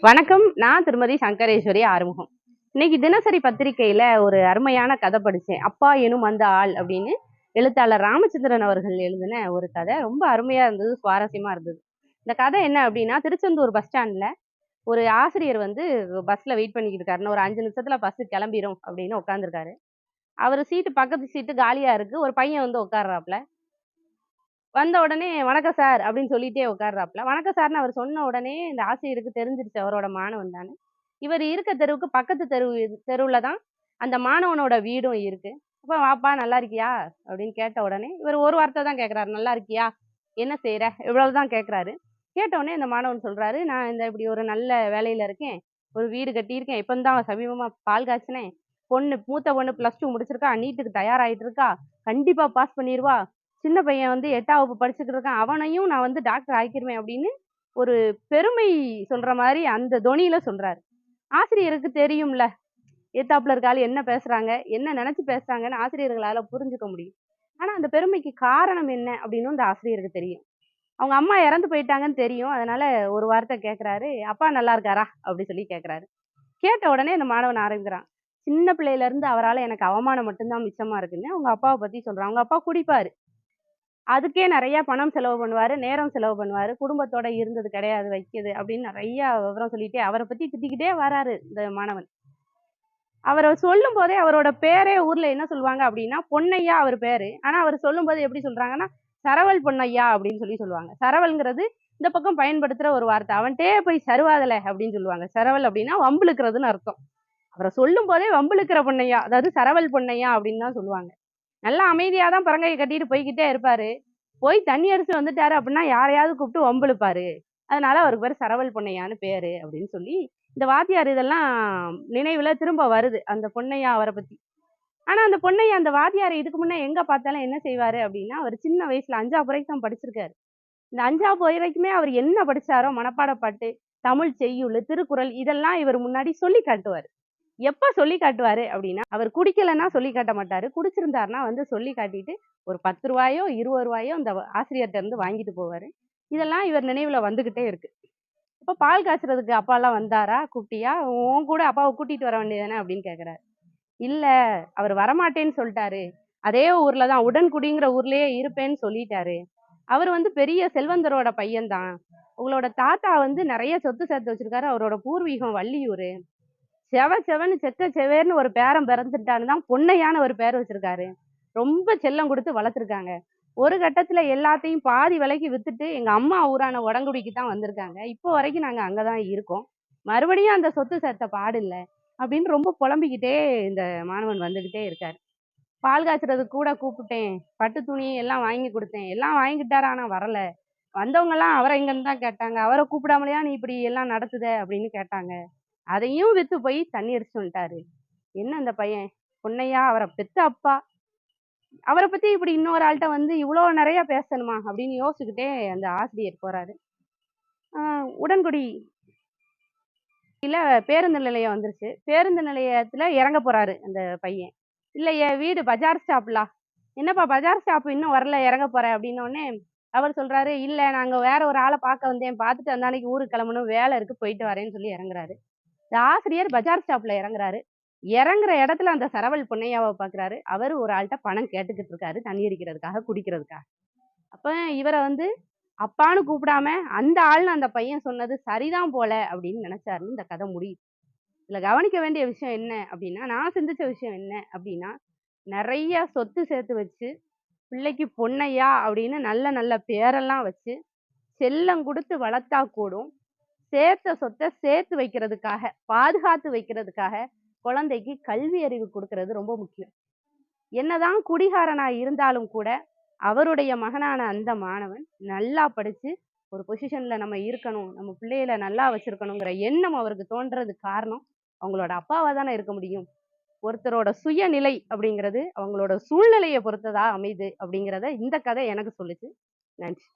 வணக்கம். நான் திருமதி சங்கரேஸ்வரி ஆறுமுகம். இன்னைக்கு தினசரி பத்திரிகையில ஒரு அருமையான கதை படிச்சேன். அப்பா எனும் அந்த ஆள் அப்படின்னு எழுத்தாளர் ராமச்சந்திரன் அவர்கள் எழுதின ஒரு கதை. ரொம்ப அருமையா இருந்தது சுவாரஸ்யமா இருந்தது. இந்த கதை என்ன அப்படின்னா திருச்செந்தூர் பஸ் ஸ்டாண்ட்ல ஒரு ஆசிரியர் வந்து பஸ்ல வெயிட் பண்ணிக்கிட்டு இருக்காருன்னு ஒரு அஞ்சு நிமிஷத்துல பஸ் கிளம்பிரும் அப்படின்னு உட்காந்துருக்காரு அவர் சீட்டு பக்கத்து சீட்டு காலியா இருக்கு. ஒரு பையன் வந்து உட்கார்றாப்ல வந்த உடனே வணக்கம் சார் அப்படின்னு சொல்லிட்டே உட்கார்றாப்ல வணக்கம் சார்னு அவர் சொன்ன உடனே இந்த ஆசிரியருக்கு தெரிஞ்சிருச்சு அவரோட மாணவன் தானே. இவர் இருக்க தெருவுக்கு பக்கத்து தெருவு தெருவில் தான் அந்த மாணவனோட வீடும் இருக்கு. அப்போ வாப்பா நல்லா இருக்கியா? அப்படின்னு கேட்ட உடனே இவர் ஒரு வார்த்தை தான் கேட்கறாரு நல்லா இருக்கியா? என்ன செய்கிற இவ்வளவுதான் கேட்குறாரு கேட்ட உடனே இந்த மாணவன் சொல்கிறாரு நான் இந்த இப்படி ஒரு நல்ல வேலையில் இருக்கேன். ஒரு வீடு கட்டியிருக்கேன். இப்போ தான் சமீபமாக பால் காய்ச்சினேன். பொண்ணு மூத்த பொண்ணு ப்ளஸ் டூ முடிச்சிருக்கா. நீட்டுக்கு தயாராகிட்டு இருக்கா கண்டிப்பாக பாஸ் பண்ணிடுவா சின்ன பையன் வந்து எட்டாம் வகுப்பு படிச்சுக்கிட்டு இருக்கான். அவனையும் நான் வந்து டாக்டர் ஆக்கிடுவேன் அப்படின்னு ஒரு பெருமை சொல்ற மாதிரி அந்த தொனியில சொல்றாரு. ஆசிரியருக்கு தெரியும்ல எத்தாப்புல இருக்காள் என்ன பேசுறாங்க என்ன நினைச்சு பேசுறாங்கன்னு ஆசிரியர்களால புரிஞ்சுக்க முடியும். ஆனா அந்த பெருமைக்கு காரணம் என்ன அப்படின்னு அந்த ஆசிரியருக்கு தெரியும். அவங்க அம்மா இறந்து போயிட்டாங்கன்னு தெரியும். அதனால ஒரு வார்த்தை கேட்குறாரு அப்பா நல்லா இருக்காரா? அப்படி சொல்லி கேட்குறாரு கேட்ட உடனே அந்த மாணவன் ஆரம்பிக்கிறான். சின்ன பிள்ளையில இருந்து அவரால் எனக்கு அவமானம் மட்டும்தான் மிச்சமா இருக்குன்னு அவங்க அப்பாவை பத்தி சொல்றான். அவங்க அப்பா குடிப்பாரு. அதுக்கே நிறையா பணம் செலவு பண்ணுவார் நேரம் செலவு பண்ணுவார் குடும்பத்தோட இருந்தது கிடையாது வைக்கிது அப்படின்னு நிறையா விவரம் சொல்லிட்டே அவரை பற்றி திட்டிக்கிட்டே வராரு இந்த மாணவன். அவரை சொல்லும் போதே அவரோட பேரே ஊரில் என்ன சொல்லுவாங்க அப்படின்னா பொன்னையா அவர் பேர். ஆனால் அவர் சொல்லும்போது எப்படி சொல்கிறாங்கன்னா சரவல் பொன்னையா அப்படின்னு சொல்லி சொல்லுவாங்க. சரவல்ங்கிறது இந்த பக்கம் பயன்படுத்துகிற ஒரு வார்த்தை. அவன்கிட்டே போய் சருவாதலை அப்படின்னு சொல்லுவாங்க. சரவல் அப்படின்னா வம்புழுக்கிறதுன்னு அர்த்தம். அவரை சொல்லும் போதே வம்புழுக்கிற பொன்னையா அதாவது சரவல் பொன்னையா அப்படின்னு தான் சொல்லுவாங்க. நல்லா அமைதியாக தான் பரங்கையை கட்டிட்டு போய்கிட்டே இருப்பாரு. போய் தண்ணி அரிசி வந்துட்டாரு அப்படின்னா யாரையாவது கூப்பிட்டு வம்பிழுப்பாரு. அதனால அவருக்கு பேர் சரவல் பொன்னையான்னு பேரு அப்படின்னு சொல்லி இந்த வாத்தியார் இதெல்லாம் நினைவுல திரும்ப வருது அந்த பொன்னையா அவரை பத்தி. ஆனா அந்த பொன்னையா அந்த வாத்தியார் இதுக்கு முன்னே எங்க பார்த்தாலும் என்ன செய்வாரு அப்படின்னா அவர் சின்ன வயசுல அஞ்சாவது வரைக்கும் தான் படிச்சிருக்காரு. இந்த அஞ்சாவது வரைக்குமே அவர் என்ன படிச்சாரோ மனப்பாட பாட்டு தமிழ் செய்யுள் திருக்குறள் இதெல்லாம் இவர் முன்னாடி சொல்லி காட்டுவார். எப்ப சொல்லி காட்டுவாரு அப்படின்னா அவர் குடிக்கலைன்னா சொல்லி காட்ட மாட்டாரு. குடிச்சிருந்தாருன்னா வந்து சொல்லி காட்டிட்டு ஒரு பத்து ரூபாயோ இருபது ரூபாயோ அந்த ஆசிரியர்கிட்ட இருந்து வாங்கிட்டு போவாரு. இதெல்லாம் இவர் நினைவுல வந்துகிட்டே இருக்கு. இப்போ பால் காய்ச்சறதுக்கு அப்பாலாம் வந்தாரா? குட்டியா உன் கூட அப்பாவை கூட்டிட்டு வர வேண்டியதானே அப்படின்னு கேட்குறாரு இல்லை அவர் வரமாட்டேன்னு சொல்லிட்டாரு. அதே ஊர்ல தான் உடன்குடிங்கிற ஊர்லயே இருப்பேன்னு சொல்லிட்டாரு. அவர் வந்து பெரிய செல்வந்தரோட பையன்தான். உங்களோட தாத்தா வந்து நிறைய சொத்து சேர்த்து வச்சிருக்காரு. அவரோட பூர்வீகம் வள்ளியூர். செவ செவன்னு செக்க செவேர்னு ஒரு பேரம் பிறந்துட்டான்னு தான் பொன்னையான ஒரு பேர் வச்சிருக்காரு. ரொம்ப செல்லம் கொடுத்து வளர்த்துருக்காங்க. ஒரு கட்டத்துல எல்லாத்தையும் பாதி விலைக்கு வித்துட்டு எங்க அம்மா ஊரான உடங்குடிக்கு தான் வந்திருக்காங்க. இப்போ வரைக்கும் நாங்க அங்கதான் இருக்கோம். மறுபடியும் அந்த சொத்து சேர்த்த பாடு இல்லை அப்படின்னு ரொம்ப புலம்பிக்கிட்டே இந்த மாணவன் வந்துகிட்டே இருக்காரு. பால் காய்ச்சறது கூட கூப்பிட்டேன். பட்டு துணி எல்லாம் வாங்கி கொடுத்தேன். எல்லாம் வாங்கிக்கிட்டாரு ஆனா வரல. வந்தவங்க எல்லாம் அவரை எங்கன்னு தான் கேட்டாங்க. அவரை கூப்பிடாமலையா நீ இப்படி எல்லாம் நடத்துத அப்படின்னு கேட்டாங்க. அதையும் வித்து போய் தண்ணி அடிச்சு வந்துட்டாரு. என்ன அந்த பையன்? பொன்னையா அவரை பெத்த அப்பா. அவரை பத்தி இப்படி இன்னொரு ஆள்கிட்ட வந்து இவ்வளோ நிறைய பேசணுமா? அப்படின்னு யோசிச்சுக்கிட்டே அந்த ஆசிரியர் போறாரு. உடன்குடி இல்ல பேருந்து நிலையம் வந்துருச்சு. பேருந்து நிலையத்துல இறங்க போறாரு அந்த பையன். இல்ல என் வீடு பஜார் ஸ்டாப்லா? என்னப்பா பஜார் ஸ்டாப் இன்னும் வரல இறங்க போறேன் அப்படின்னோடனே அவர் சொல்றாரு இல்ல நாங்க வேற ஒரு ஆளை பார்க்க வந்தேன். பார்த்துட்டு அந்த அன்னைக்கு ஊருக்கு கிளம்பணும். வேலை இருக்கு போயிட்டு வரேன்னு சொல்லி இறங்குறாரு. ஆசிரியர் பஜார் ஸ்டாப்ல இறங்குறாரு. இறங்குற இடத்துல அந்த சரவல் பொன்னையாவை பாக்குறாரு. அவர் ஒரு ஆள்கிட்ட பணம் கேட்டுக்கிட்டு இருக்காரு தண்ணி அடிக்கிறதுக்காக குடிக்கிறதுக்காக. அப்ப இவரை வந்து அப்பான்னு கூப்பிடாம அந்த ஆள்னு அந்த பையன் சொன்னது சரிதான் போல அப்படின்னு நினைச்சாருன்னு இந்த கதை முடியுது இதுல கவனிக்க வேண்டிய விஷயம் என்ன அப்படின்னா நான் சிந்திச்ச விஷயம் என்ன அப்படின்னா நிறைய சொத்து சேர்த்து வச்சு பிள்ளைக்கு பொன்னையா அப்படின்னு நல்ல நல்ல பேரெல்லாம் வச்சு செல்லம் கொடுத்து வளர்த்தா கூடும். சேர்த்த சொத்தை சேர்த்து வைக்கிறதுக்காக பாதுகாத்து வைக்கிறதுக்காக குழந்தைக்கு கல்வி அறிவு கொடுக்கறது ரொம்ப முக்கியம். என்னதான் குடிகாரனா இருந்தாலும் கூட அவருடைய மகனான அந்த மாணவன் நல்லா படிச்சு ஒரு பொசிஷன்ல நம்ம இருக்கணும் நம்ம பிள்ளைகளை நல்லா வச்சிருக்கணுங்கிற எண்ணம் அவருக்கு தோன்றது காரணம் அவங்களோட அப்பாவா தானே இருக்க முடியும். ஒருத்தரோட சுயநிலை அப்படிங்கிறது அவங்களோட சூழ்நிலையை பொறுத்ததா அமைது அப்படிங்கிறத இந்த கதை எனக்கு சொல்லுச்சு. நன்றி.